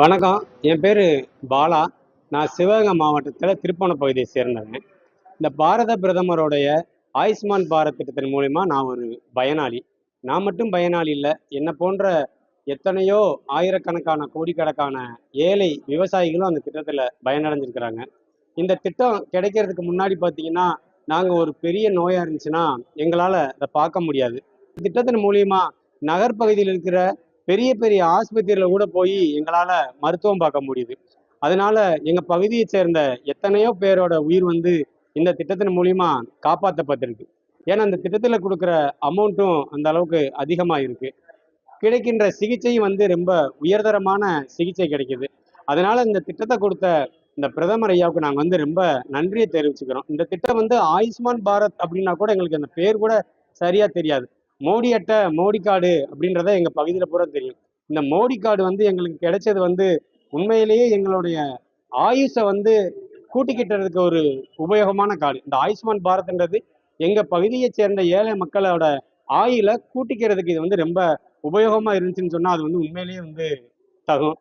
வணக்கம். என் பேர் பாலா. நான் சிவகங்கை மாவட்டத்தில் திருப்பண பகுதியை சேர்ந்தவன். இந்த பாரத பிரதமருடைய ஆயுஷ்மான் பாரத் திட்டத்தின் மூலிமா நான் ஒரு பயனாளி. நான் மட்டும் பயனாளி இல்லை என்னை போன்ற எத்தனையோ ஆயிரக்கணக்கான கோடிக்கணக்கான ஏழை விவசாயிகளும் அந்த திட்டத்தில் பயனடைஞ்சிருக்கிறாங்க. இந்த திட்டம் கிடைக்கிறதுக்கு முன்னாடி பார்த்தீங்கன்னா நாங்கள் ஒரு பெரிய நோயாக இருந்துச்சுன்னா எங்களால் அதை பார்க்க முடியாது. இந்த திட்டத்தின் மூலியமாக நகர்ப்பகுதியில் இருக்கிற பெரிய பெரிய ஆஸ்பத்திரியில் கூட போய் எங்களால் மருத்துவம் பார்க்க முடியுது. அதனால எங்கள் பகுதியை சேர்ந்த எத்தனையோ பேரோட உயிர் வந்து இந்த திட்டத்தின் மூலியமா காப்பாற்றப்பட்டிருக்கு ஏன்னா அந்த திட்டத்தில் கொடுக்குற அமௌண்ட்டும் அந்த அளவுக்கு அதிகமாக இருக்கு. கிடைக்கின்ற சிகிச்சையும் வந்து ரொம்ப உயர்தரமான சிகிச்சை கிடைக்குது. அதனால இந்த திட்டத்தை கொடுத்த இந்த பிரதமர் ஐயாவுக்கு நாங்கள் வந்து ரொம்ப நன்றியை தெரிவிச்சுக்கிறோம். இந்த திட்டம் வந்து ஆயுஷ்மான் பாரத் அப்படின்னா கூட எங்களுக்கு அந்த பேர் கூட சரியா தெரியாது. மோடி அட்டை மோடி கார்டு அப்படின்றத எங்க பகுதியில் பூரா தெரியும். இந்த மோடி கார்டு வந்து எங்களுக்கு கிடைச்சது வந்து உண்மையிலேயே எங்களுடைய ஆயுஷை வந்து கூட்டிக்கிட்டதுக்கு ஒரு உபயோகமான கார்டு. இந்த ஆயுஷ்மான் பாரத்ன்றது எங்க பகுதியை சேர்ந்த ஏழை மக்களோட ஆயில கூட்டிக்கிறதுக்கு இது வந்து ரொம்ப உபயோகமா இருந்துச்சுன்னு சொன்னா அது வந்து உண்மையிலேயே வந்து தகும்.